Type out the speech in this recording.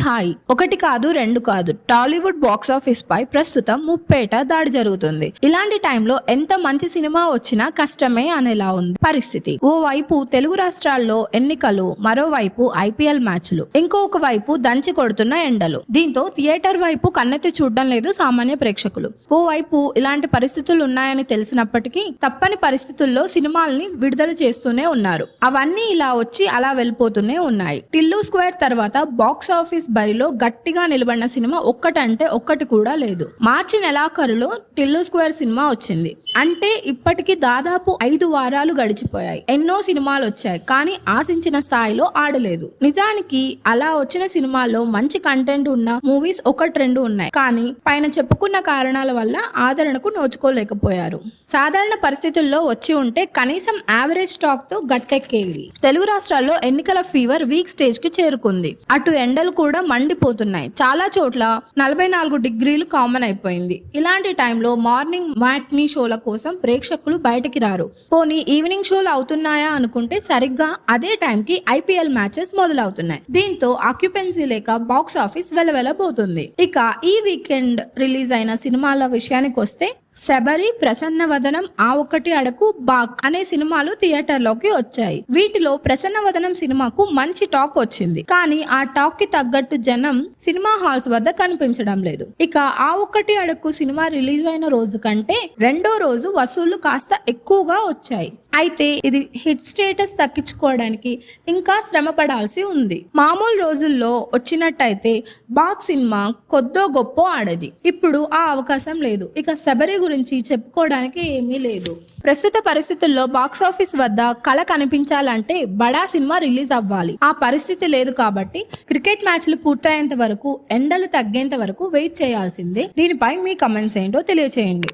Hi. ఒకటి కాదు రెండు కాదు. టాలీవుడ్ బాక్స్ ఆఫీస్ పై ప్రస్తుతం ముప్పేట దాడి జరుగుతుంది. ఇలాంటి టైంలో ఎంత మంచి సినిమా వచ్చినా కష్టమే అనేలా ఉంది పరిస్థితి. ఓ వైపు తెలుగు రాష్ట్రాల్లో ఎన్నికలు మరోవైపు ఐపీఎల్ మ్యాచ్లు ఇంకొక వైపు దంచి కొడుతున్న ఎండలు. దీంతో థియేటర్ వైపు కన్నెత్తి చూడడం లేదు సామాన్య ప్రేక్షకులు. ఓ వైపు ఇలాంటి పరిస్థితులు ఉన్నాయని తెలిసినప్పటికీ తప్పని పరిస్థితుల్లో సినిమాల్ని విడుదల చేస్తూనే ఉన్నారు. అవన్నీ ఇలా వచ్చి అలా వెళ్ళిపోతూనే ఉన్నాయి. టిల్లు స్క్వేర్ తర్వాత బాక్స్ ఆఫీస్ బరిలో గట్టిగా నిలబడిన సినిమా ఒక్కటంటే ఒక్కటి కూడా లేదు. మార్చి నెలాఖరులో టిల్లు స్క్వేర్ సినిమా వచ్చింది. అంటే ఇప్పటికి దాదాపు ఐదు వారాలు గడిచిపోయాయి. ఎన్నో సినిమాలు వచ్చాయి. కానీ ఆశించిన స్థాయిలో ఆడలేదు. నిజానికి అలా వచ్చిన సినిమాల్లో మంచి కంటెంట్ ఉన్న మూవీస్ ఒకటి రెండు ఉన్నాయి. కానీ పైన చెప్పుకున్న కారణాల వల్ల ఆదరణకు నోచుకోలేకపోయారు. సాధారణ పరిస్థితుల్లో వచ్చి ఉంటే కనీసం యావరేజ్ స్టాక్తో గట్టెక్కేది తెలుగు రాష్ట్రాల్లో ఎన్నికల ఫీవర్ వీక్ స్టేజ్కి చేరుకుంది. అటు ఎండలు కూడా మండిపోతున్నాయి. చాలా చోట్ల నలభై నాలుగు డిగ్రీలు కామన్ అయిపోయింది. ఇలాంటి టైంలో మార్నింగ్ మ్యాట్నీ షోల కోసం ప్రేక్షకులు బయటికి రారు. పోనీ ఈవినింగ్ షోలు అవుతున్నాయా అనుకుంటే సరిగ్గా అదే టైంకి ఐపీఎల్ మ్యాచెస్ మొదలవుతున్నాయి. దీంతో ఆక్యుపెన్సీ లేక బాక్స్ ఆఫీస్ వెలవెలబోతుంది. ఇక ఈ వీకెండ్ రిలీజ్ అయిన సినిమాల విషయానికి వస్తే శబరి ప్రసన్నవదనం ఆ ఒక్కటి అడకు బాక్ అనే సినిమాలు థియేటర్లోకి వచ్చాయి. వీటిలో ప్రసన్నవదనం సినిమాకు మంచి టాక్ వచ్చింది. కానీ ఆ టాక్కి తగ్గట్టు జనం సినిమా హాల్స్ వద్ద కనిపించడం లేదు. ఇక ఆ ఒక్కటి అడకు సినిమా రిలీజ్ అయిన రోజు కంటే రెండో రోజు వసూళ్ళు కాస్త ఎక్కువగా వచ్చాయి. అయితే ఇది హిట్ స్టేటస్ తగ్గించుకోవడానికి ఇంకా శ్రమ పడాల్సి ఉంది. మామూలు రోజుల్లో వచ్చినట్టయితే బాక్ సినిమా కొద్దో గొప్ప ఆడది. ఇప్పుడు ఆ అవకాశం లేదు. ఇక శబరి గురించి చెప్పుకోవడానికి ఏమీ లేదు. ప్రస్తుత పరిస్థితుల్లో బాక్స్ ఆఫీస్ వద్ద కళ కనిపించాలంటే బడా సినిమా రిలీజ్ అవ్వాలి. ఆ పరిస్థితి లేదు కాబట్టి క్రికెట్ మ్యాచ్లు పూర్తయ్యేంత వరకు ఎండలు తగ్గేంత వరకు వెయిట్ చేయాల్సిందే. దీనిపై మీ కమెంట్స్ ఏంటో తెలియచేయండి.